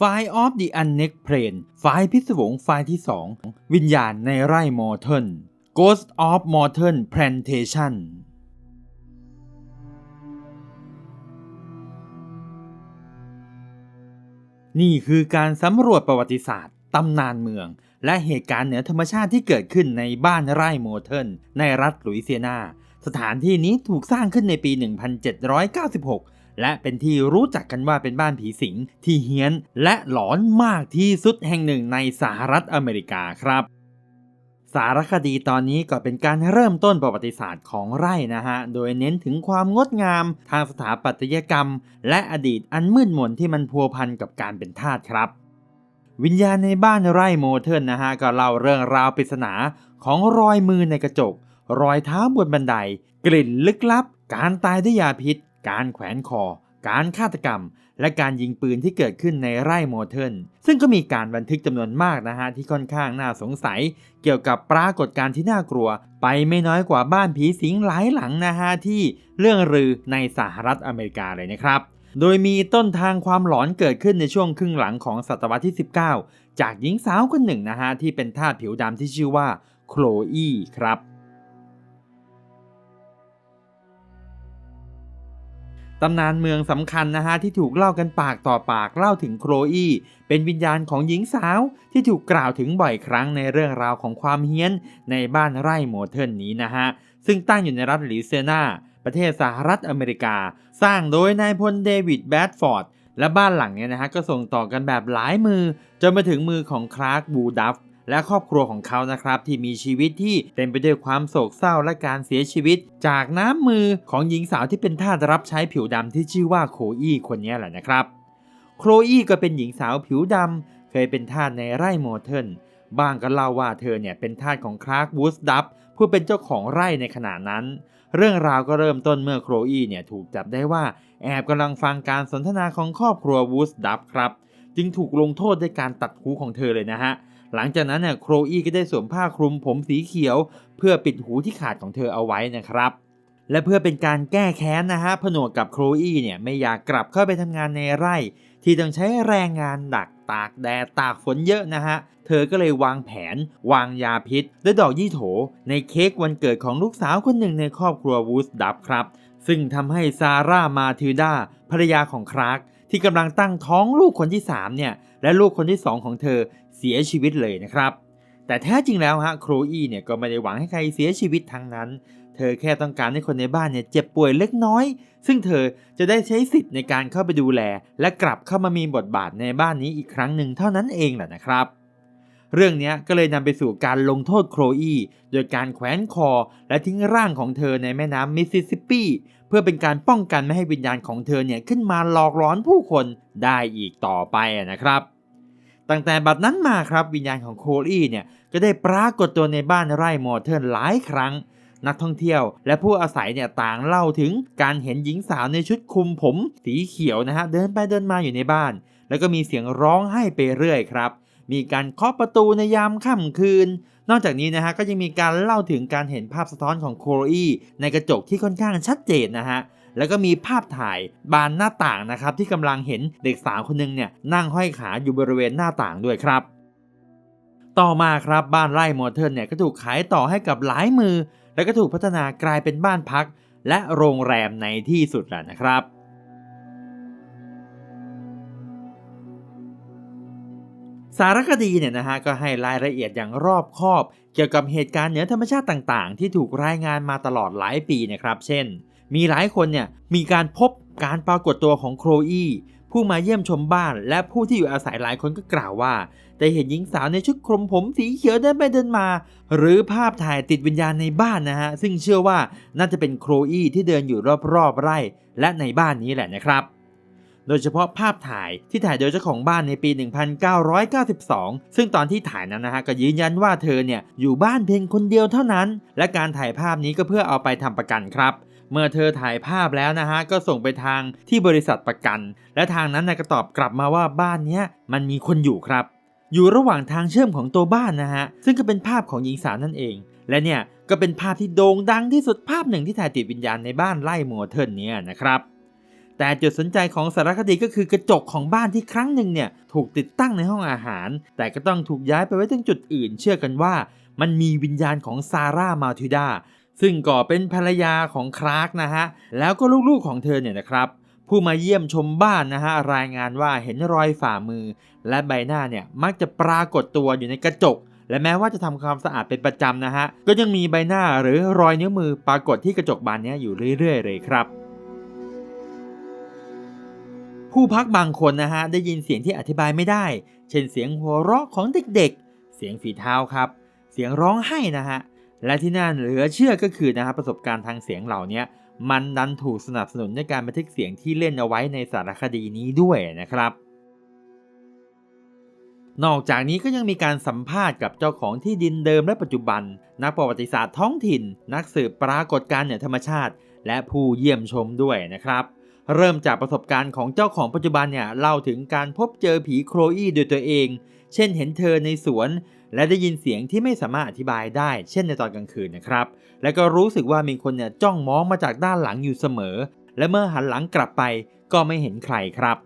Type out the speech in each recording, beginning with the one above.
File of the Unnext Plane ไฟล์พิศวงไฟล์ที่ 2 วิญญาณในไร่มอร์เทน Ghost of Morton Plantation นี่คือการสำรวจประวัติศาสตร์ ตำนานเมือง และเหตุการณ์เหนือธรรมชาติที่เกิดขึ้นในบ้านไร่โมเทิร์นในรัฐลุยเซียนา สถานที่นี้ถูกสร้างขึ้นในปี 1796 และเป็นที่รู้จักกันว่าเป็นบ้านผีสิงที่เฮี้ยนและหลอนมากที่สุดแห่งหนึ่งในสหรัฐอเมริกาครับสารคดีตอนนี้ก็เป็นการเริ่มต้นประวัติศาสตร์ของไร่นะฮะ โดยเน้นถึงความงดงามทางสถาปัตยกรรม และอดีตอันมืดมนที่มันพัวพันกับการเป็นทาสครับ วิญญาณในบ้านไร่โมเทิร์นนะฮะ ก็เล่าเรื่องราวปริศนาของรอยมือในกระจก รอยเท้าบนบันได กลิ่นลึกลับ การตายด้วยยาพิษ การแขวนคอ การฆาตกรรม และการยิงปืนที่เกิดขึ้นในไร่โมเทิร์นซึ่งก็มีการบันทึกจำนวนมากนะฮะที่ค่อนข้างน่าสงสัย เกี่ยวกับปรากฏการณ์ที่น่ากลัว ไปไม่น้อยกว่าบ้านผีสิงหลายหลังนะฮะที่เรื่องลือในสหรัฐอเมริกาเลยนะครับโดยมีต้นทางความหลอนเกิดขึ้นในช่วงครึ่งหลังของศตวรรษที่ 19 จากหญิงสาวคนหนึ่งนะฮะที่เป็นทาสผิวดำที่ชื่อว่าโคลอีครับ ตำนานเมืองสำคัญนะฮะที่ถูกเล่ากันปากต่อปากเล่าถึงโคลอีเป็นวิญญาณของหญิงสาวที่ถูกกล่าวถึงบ่อยครั้งในเรื่องราวของความเฮี้ยนในบ้านไร่โมเทิร์นนี้นะฮะซึ่งตั้งอยู่ในรัฐลิเซนาประเทศสหรัฐอเมริกา สร้างโดยนายพลเดวิดแบดฟอร์ดและบ้านหลังเนี้นะฮะก็ส่งต่อกันแบบหลายมือ จนมาถึงมือของคลาร์กบูดัฟ และครอบครัวของเขานะครับที่มีชีวิตที่เต็มไปด้วยความโศกเศร้าและการเสียชีวิต จากน้ำมือของหญิงสาวที่เป็นทาสรับใช้ผิวดำที่ชื่อว่าโคอี้คนนี้แหละนะครับ โคลอี้ก็เป็นหญิงสาวผิวดำเคยเป็นทาสในไร่โมเทิร์นบ้างก็เล่าว่าเธอเนี่ยเป็นทาสของคลาร์กวูสดัฟผู้เป็นเจ้าของไร่ในขณะนั้น เรื่องราวก็เริ่มต้นเมื่อโคลอี้เนี่ยถูกจับได้ว่า แอบกำลังฟังการสนทนาของครอบครัววูสดัฟครับ จึงถูกลงโทษด้วยการตัดหูของเธอเลยนะฮะ หลังจากนั้นเนี่ยโคลอี้ก็ได้สวมผ้าคลุมผมสีเขียว เพื่อปิดหูที่ขาดของเธอเอาไว้นะครับ และเพื่อเป็นการแก้แค้นนะฮะผนวกกับโคลอี้เนี่ยไม่อยากกลับเข้าไปทำงานในไร่ ที่ต้องใช้แรงงานดักตากแดดตากฝนเยอะนะฮะ เธอก็เลยวางแผน วางยาพิษและดอกยี่โถ ในเค้กวันเกิดของลูกสาวคนหนึ่งในครอบครัววูสดับครับ ซึ่งทำให้ซาร่ามาทิลดาภรรยาของคลาร์ก ที่กำลังตั้งท้องลูกคนที่3เนี่ยและลูกคนที่ 2 ของเธอเสียชีวิตเลยนะครับ แต่แท้จริงแล้วฮะโครอีเนี่ยก็ไม่ได้หวังให้ใครเสียชีวิตทั้งนั้น เธอแค่ต้องการให้คนในบ้านเนี่ยเจ็บป่วยเล็กน้อย ซึ่งเธอจะได้ใช้สิทธิ์ในการเข้าไปดูแล และกลับเข้ามามีบทบาทในบ้านนี้อีกครั้งหนึ่งเท่านั้นเองแหละนะครับ เรื่องนี้ก็เลยนำไปสู่การลงโทษโคลอีโดยการแขวนคอ และทิ้งร่างของเธอในแม่น้ำมิสซิสซิปปี เพื่อเป็นการป้องกันไม่ให้วิญญาณของเธอเนี่ยขึ้นมาหลอกหลอนผู้คนได้อีกต่อไปนะครับตั้งแต่บัดนั้นมาครับวิญญาณของโคลีเนี่ยก็ได้ปรากฏตัวในบ้านไร่มอเทิร์นหลายครั้ง นักท่องเที่ยว และผู้อาศัยเนี่ยต่างเล่าถึงการเห็นหญิงสาวในชุดคลุมผม สีเขียวนะฮะเดินไปเดินมาอยู่ในบ้าน แล้วก็มีเสียงร้องไห้ไปเรื่อยครับ มีการเคาะประตูในยามค่ำคืน นอกจากนี้นะฮะก็ยังมีการเล่าถึงการเห็นภาพสะท้อนของโคลอีในกระจกที่ค่อนข้างชัดเจนนะฮะแล้วก็มีภาพถ่ายบานหน้าต่างนะครับที่กำลังเห็นเด็กสาวคนหนึงเนี่ยนั่งห้อยขาอยู่บริเวณหน้าต่างด้วยครับ ต่อมาครับบ้านไร่มอเทิร์นเนี่ยก็ถูกขายต่อให้กับหลายมือ แล้วก็ถูกพัฒนากลายเป็นบ้านพัก และโรงแรมในที่สุดแหละนะครับ สารคดีเนี่ยนะฮะก็ให้รายละเอียดอย่างรอบคอบ เกี่ยวกับเหตุการณ์เหนือธรรมชาติต่างๆ ที่ถูกรายงานมาตลอดหลายปีนะครับ เช่น มีหลายคนเนี่ยมีการพบการปรากฏตัวของโคลอีผู้มาเยี่ยมชมบ้าน และผู้ที่อยู่อาศัยหลายคนก็กล่าวว่าได้เห็นหญิงสาวในชุดคลุมผมสีเขียวเดินไปเดินมา หรือภาพถ่ายติดวิญญาณในบ้านนะฮะซึ่งเชื่อว่าน่าจะเป็นโคลอีที่เดินอยู่รอบๆไร่ และในบ้านนี้แหละนะครับ โดยเฉพาะภาพถ่ายที่ถ่ายโดยเจ้าของบ้านในปี 1992 ซึ่งตอนที่ถ่ายนั้นนะฮะก็ยืนยันว่าเธอเนี่ยอยู่บ้านเพียงคนเดียวเท่านั้น และการถ่ายภาพนี้ก็เพื่อเอาไปทำประกันครับเมื่อเธอถ่ายภาพแล้วนะฮะ ก็ส่งไปทางที่บริษัทประกัน และทางนั้นนะก็ตอบกลับมาว่าบ้านเนี้ยมันมีคนอยู่ครับ อยู่ระหว่างทางเชื่อมของตัวบ้านนะฮะ ซึ่งก็เป็นภาพของหญิงสาวนั่นเอง และเนี่ย ก็เป็นภาพที่โด่งดังที่สุดภาพหนึ่งที่ถ่ายติดวิญญาณในบ้านไล่โมเทิร์นเนี่ยนะครับ แต่จุดสนใจของสารคดีก็คือกระจกของบ้านที่ครั้งหนึ่งเนี่ยถูกติดตั้งในห้องอาหาร แต่ก็ต้องถูกย้ายไปไว้ที่จุดอื่น เชื่อกันว่า มันมีวิญญาณของซาร่ามาทิดาซึ่งก็เป็นภรรยาของคลาร์กนะฮะ แล้วก็ลูกๆของเธอเนี่ยนะครับ ผู้มาเยี่ยมชมบ้านนะฮะ รายงานว่าเห็นรอยฝ่ามือ และใบหน้าเนี่ยมักจะปรากฏตัวอยู่ในกระจก และแม้ว่าจะทำความสะอาดเป็นประจำนะฮะ ก็ยังมีใบหน้าหรือรอยนิ้วมือปรากฏที่กระจกบานนี้อยู่เรื่อยๆ เลยครับ ผู้พักบางคนนะฮะได้ยินเสียงที่อธิบายไม่ได้ เช่นเสียงหัวเราะของเด็กๆ เสียงฝีเท้าครับ เสียงร้องไห้นะฮะ และที่น่าเหลือเชื่อก็คือนะฮะประสบการณ์ทางเสียงเหล่านี้มันดันถูกสนับสนุนในการบันทึกเสียงที่เล่นเอาไว้ในสารคดีนี้ด้วยนะครับ นอกจากนี้ก็ยังมีการสัมภาษณ์กับเจ้าของที่ดินเดิมและปัจจุบัน นักประวัติศาสตร์ท้องถิ่น นักสืบปรากฏการณ์เหนือธรรมชาติ และผู้เยี่ยมชมด้วยนะครับ เริ่มจากประสบการณ์ของเจ้าของปัจจุบันเนี่ยเล่าถึงการพบเจอผีโครอี้โดยตัวเอง เช่นเห็นเธอในสวน และได้ยินเสียงที่ไม่สามารถอธิบายได้ เช่นในตอนกลางคืนนะครับ และก็รู้สึกว่ามีคนเนี่ยจ้องมองมาจากด้านหลังอยู่เสมอ และเมื่อหันหลังกลับไปก็ไม่เห็นใครครับ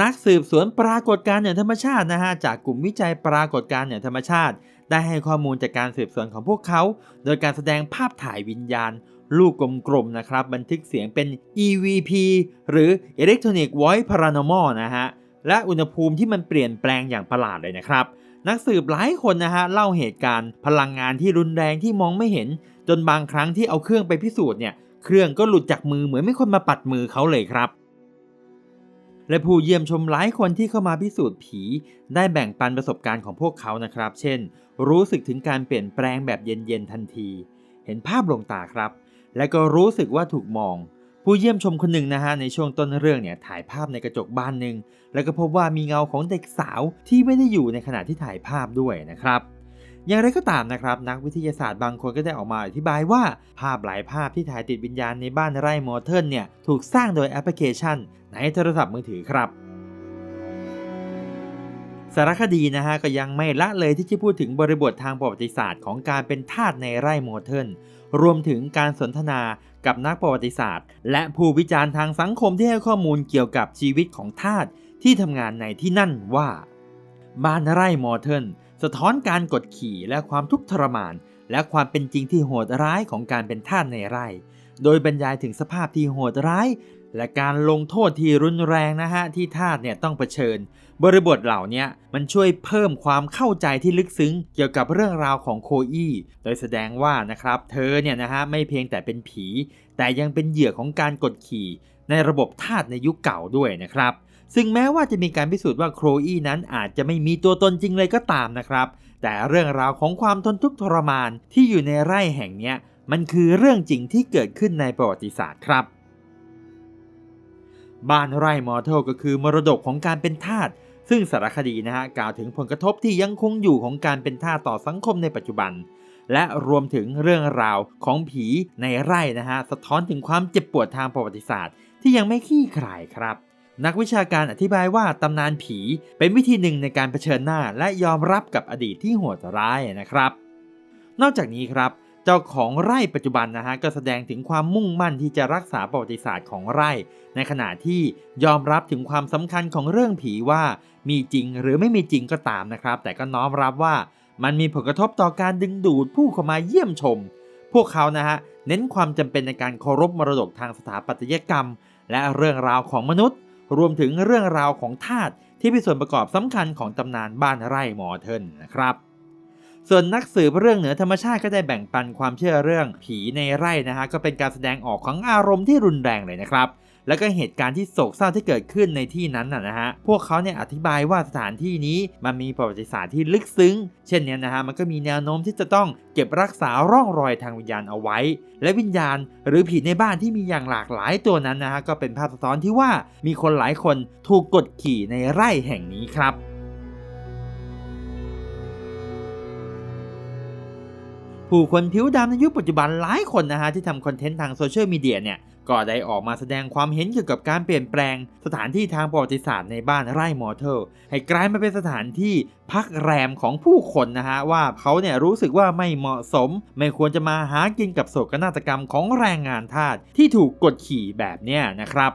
นักสืบสวนปรากฏการณ์เหนือธรรมชาตินะฮะจากกลุ่มวิจัยปรากฏการณ์เหนือธรรมชาติ ได้ให้ข้อมูลจากการสืบสวนของพวกเขา โดยการแสดงภาพถ่ายวิญญาณ ลูกกลมๆนะครับ บันทึกเสียงเป็น EVP หรือ Electronic Voice Paranormal นะฮะ และอุณหภูมิที่มันเปลี่ยนแปลงอย่างประหลาดเลยนะครับ นักสืบหลายคนนะฮะ เล่าเหตุการณ์พลังงานที่รุนแรงที่มองไม่เห็น จนบางครั้งที่เอาเครื่องไปพิสูจน์เนี่ย เครื่องก็หลุดจากมือเหมือนไม่คนมาปัดมือเขาเลยครับและผู้เยี่ยมชมหลายคนที่เข้ามาพิสูจน์ผี ได้แบ่งปันประสบการณ์ของพวกเขานะครับ เช่น รู้สึกถึงการเปลี่ยนแปลงแบบเย็นๆทันที เห็นภาพลงตาครับ และก็รู้สึกว่าถูกมอง ผู้เยี่ยมชมคนหนึ่งนะฮะในช่วงต้นเรื่องเนี่ยถ่ายภาพในกระจกบานหนึ่งแล้วก็พบว่ามีเงาของเด็กสาวที่ไม่ได้อยู่ในขณะที่ถ่ายภาพด้วยนะครับอย่างไรก็ตามนะครับ นักวิทยาศาสตร์บางคนก็ได้ออกมาอธิบายว่า ภาพหลายภาพที่ถ่ายติดวิญญาณในบ้านไร่มอเทิร์นเนี่ย ถูกสร้างโดยแอปพลิเคชันในโทรศัพท์มือถือครับ สารคดีนะฮะก็ยังไม่ละเลยที่จะพูดถึงบริบททางประวัติศาสตร์ของการเป็นทาสในไร่โมเทิร์นรวมถึงการสนทนากับนักประวัติศาสตร์ และผู้วิจารณ์ทางสังคมที่ให้ข้อมูลเกี่ยวกับชีวิตของทาสที่ทำงานในที่นั่นว่า บ้านไร่โมเทิร์นสะท้อนการกดขี่และความทุกข์ทรมาน และความเป็นจริงที่โหดร้ายของการเป็นทาสในไร่ โดยบรรยายถึงสภาพที่โหดร้าย และการลงโทษที่รุนแรงนะฮะที่ทาสเนี่ยต้องเผชิญ บริบทเหล่านี้มันช่วยเพิ่มความเข้าใจที่ลึกซึ้ง เกี่ยวกับเรื่องราวของโคอี้โดยแสดงว่านะครับเธอเนี่ยนะฮะไม่เพียงแต่เป็นผี แต่ยังเป็นเหยื่อของการกดขี่ ในระบบทาสในยุคเก่าด้วยนะครับ ซึ่งแม้ว่าจะมีการพิสูจน์ว่าโครอี้นั้นอาจจะไม่มีตัวตนจริงเลยก็ตามนะครับ แต่เรื่องราวของความทนทุกข์ทรมานที่อยู่ในไร่แห่งนี้มันคือเรื่องจริงที่เกิดขึ้นในประวัติศาสตร์ครับ บ้านไร่มอเทลก็คือมรดกของการเป็นทาสซึ่งสารคดีนะฮะกล่าวถึงผลกระทบที่ยังคงอยู่ของการเป็นทาสต่อสังคมในปัจจุบัน และรวมถึงเรื่องราวของผีในไร่นะฮะสะท้อนถึงความเจ็บปวดทางประวัติศาสตร์ ที่ยังไม่คลี่คลายครับ นักวิชาการอธิบายว่าตำนานผีเป็นวิธีหนึ่งในการเผชิญหน้าและยอมรับกับอดีตที่โหดร้ายนะครับ นอกจากนี้ครับ เจ้าของไร่ปัจจุบันนะฮะก็แสดงถึงความมุ่งมั่นที่จะรักษาประวัติศาสตร์ของไร่ ในขณะที่ยอมรับถึงความสำคัญของเรื่องผีว่ามีจริงหรือไม่มีจริงก็ตามนะครับ แต่ก็น้อมรับว่ามันมีผลกระทบต่อการดึงดูดผู้เข้ามาเยี่ยมชม พวกเขานะฮะเน้นความจำเป็นในการเคารพมรดกทางสถาปัตยกรรม และเรื่องราวของมนุษย์ รวมถึงเรื่องราวของทาสที่เป็นส่วนประกอบสำคัญของตำนานบ้านไร่มอเทินนะครับ ส่วนนักสืบเรื่องเหนือธรรมชาติก็ได้แบ่งปันความเชื่อเรื่องผีในไร่นะฮะก็เป็นการแสดงออกของอารมณ์ที่รุนแรงเลยนะครับแล้วก็เหตุการณ์ที่โศกเศร้าที่เกิดขึ้นในที่นั้นนะนะฮะ พวกเขาเนี่ยอธิบายว่าสถานที่นี้มันมีประวัติศาสตร์ที่ลึกซึ้ง เช่นเนี้ยนะฮะ มันก็มีแนวโน้มที่จะต้องเก็บรักษาร่องรอยทางวิญญาณเอาไว้ และวิญญาณหรือผีในบ้านที่มีอย่างหลากหลายตัวนั้นนะฮะ ก็เป็นภาพสะท้อนที่ว่ามีคนหลายคนถูกกดขี่ในไร่แห่งนี้ครับ ผู้คนผิวดำในยุคปัจจุบันหลายคนนะฮะที่ทำคอนเทนต์ทางโซเชียลมีเดียเนี่ยก็ได้ออกมาแสดงความเห็นเกี่ยวกับการเปลี่ยนแปลง สถานที่ทางประวัติศาสตร์ในบ้านไร่มอเทลให้กลายมาเป็นสถานที่พักแรมของผู้คนนะฮะว่าเขาเนี่ยรู้สึกว่าไม่เหมาะสม ไม่ควรจะมาหากินกับโศกนาฏกรรมของแรงงานทาสที่ถูกกดขี่แบบเนี้ยนะครับ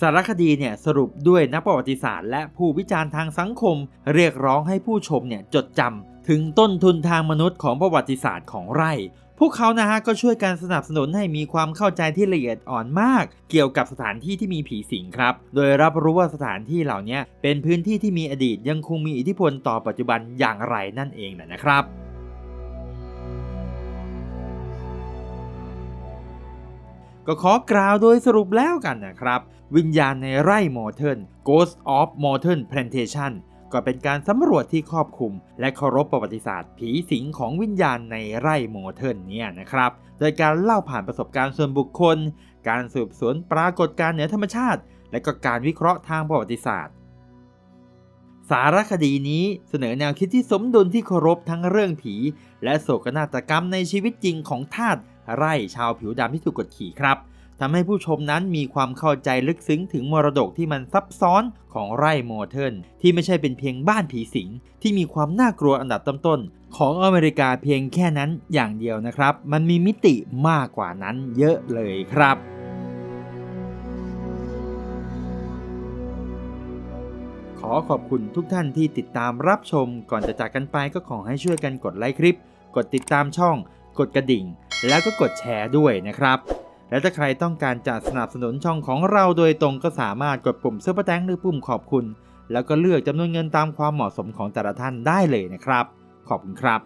สารคดีเนี่ยสรุปด้วยนักประวัติศาสตร์ และผู้วิจารณ์ทางสังคม เรียกร้องให้ผู้ชมเนี่ยจดจำ ถึงต้นทุนทางมนุษย์ของประวัติศาสตร์ของไร่ พวกเขานะฮะก็ช่วยกันสนับสนุนให้มีความเข้าใจที่ละเอียดอ่อนมาก เกี่ยวกับสถานที่ที่มีผีสิงครับ โดยรับรู้ว่าสถานที่เหล่านี้เป็นพื้นที่ที่มีอดีตยังคงมีอิทธิพลต่อปัจจุบันอย่างไรนั่นเองนะนะครับก็ขอกล่าวโดยสรุปแล้วกันนะครับ วิญญาณในไร่มอเทิร์น Ghost of Morton Plantation ก็เป็นการสำรวจที่ครอบคลุม และเคารพประวัติศาสตร์ ผีสิงของวิญญาณในไร่โมเทิร์นเนี่ยนะครับ โดยการเล่าผ่านประสบการณ์ส่วนบุคคล การสืบสวนปรากฏการณ์เหนือธรรมชาติ และก็การวิเคราะห์ทางประวัติศาสตร์ สารคดีนี้เสนอแนวคิดที่สมดุลที่เคารพทั้งเรื่องผี และโศกนาฏกรรมในชีวิตจริงของทาสไร่ชาวผิวดำที่ถูกกดขี่ครับ ทำให้ผู้ชมนั้นมีความเข้าใจลึกซึ้งถึงมรดกที่มันซับซ้อนของไร่โมเทิร์นที่ไม่ใช่เป็นเพียงบ้านผีสิง ที่มีความน่ากลัวอันดับต้นๆของอเมริกาเพียงแค่นั้นอย่างเดียวนะครับ มันมีมิติมากกว่านั้นเยอะเลยครับขอขอบคุณทุกท่านที่ติดตามรับชม ก่อนจะจากกันไปก็ขอให้ช่วยกันกดไลค์คลิป กดติดตามช่อง กดกระดิ่ง แล้วก็กดแชร์ด้วยนะครับ และถ้าใครต้องการจะสนับสนุนช่องของเราโดยตรงก็สามารถกดปุ่มซุปเปอร์แตงหรือปุ่มขอบคุณ แล้วก็เลือกจำนวนเงินตามความเหมาะสมของแต่ละท่านได้เลยนะครับ ขอบคุณครับ